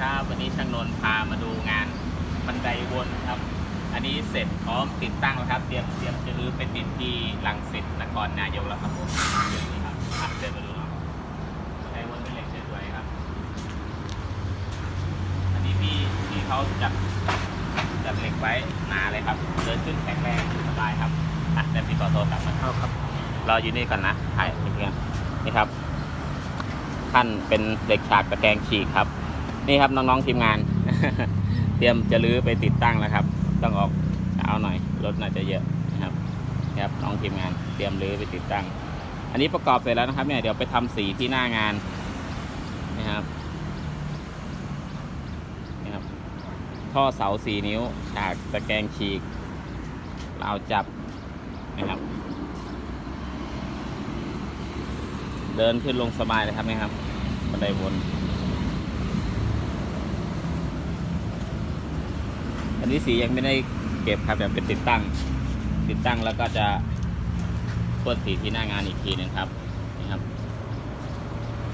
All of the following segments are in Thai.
ครับ วันนี้ช่างนนท์พามาดูงานบันไดวนครับ อันนี้เสร็จพร้อมติดตั้งแล้วครับ เตรียมเตรียมจะรื้อไปติดที่ลังสิตนครนายกแล้วครับผมเดี๋ยวนี้ครับอะเดินมาดูเนาะบันไดวนเป็นเหล็กสวยๆครับ อันนี้พี่พี่เขาจัดจัดเหล็กไว้หนาเลยครับ เดินขึ้นแข็งแรงสบายครับอะเดี๋ยวพี่ขอโทรศัพท์มาเอาครับรออยู่นี่ก่อนนะถ่ายเพียงนี่ครับท่านเป็นเหล็กฉากตะแกรงฉีกครับ นี่ครับน้องๆทีมงาน เตรียมจะรื้อไปติดตั้งแล้วครับ ต้องออกเช้าหน่อยรถน่าจะเยอะนะครับนี่ครับน้องทีมงานเตรียมรื้อไปติดตั้ง อันนี้ประกอบเสร็จแล้วนะครับเนี่ยเดี๋ยวไปทำสีที่หน้างานนะครับนี่ครับ ท่อเสาสี่นิ้วฉากตะแกรงฉีกราวจับนะครับ เดินขึ้นลงสบายเลยครับนี่ครับบันไดวน อันนี้สียังไม่ได้เก็บครับแบบเป็นติดตั้ง ติดตั้งแล้วก็จะพ่นสีที่หน้างานอีกทีหนึ่งครับนี่ครับ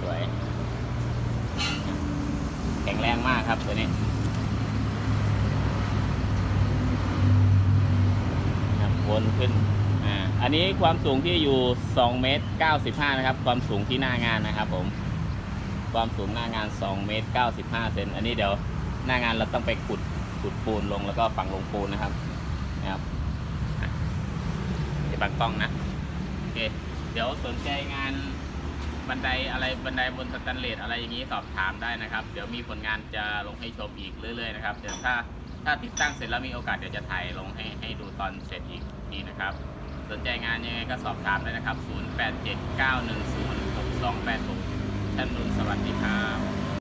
สวย แข็งแรงมากครับตัวนี้วนขึ้น อ่า อันนี้ความสูงที่อยู่2เมตร95 นะครับ ความสูงที่หน้างานนะครับผม ความสูงหน้างาน2เมตร95เซน อันนี้เดี๋ยวหน้างานเราต้องไปขุด ขุดปูนลงแล้วก็ฝังลงปูนนะครับนะครับอะบังกล้องนะโอเคเดี๋ยวสนใจงานบันไดอะไรบันไดบนสแตนเลสอะไรอย่างนี้สอบถามได้นะครับ เดี๋ยวมีผลงานจะลงให้ชมอีกเรื่อยๆนะครับเดี๋ยวถ้าถ้าติดตั้งเสร็จแล้วมีโอกาสเดี๋ยวจะถ่ายลงให้ให้ดูตอนเสร็จอีกทีนะครับสนใจงานยังไงก็สอบถามได้นะครับ 0879106286ท่านนุนสวัสดีครับ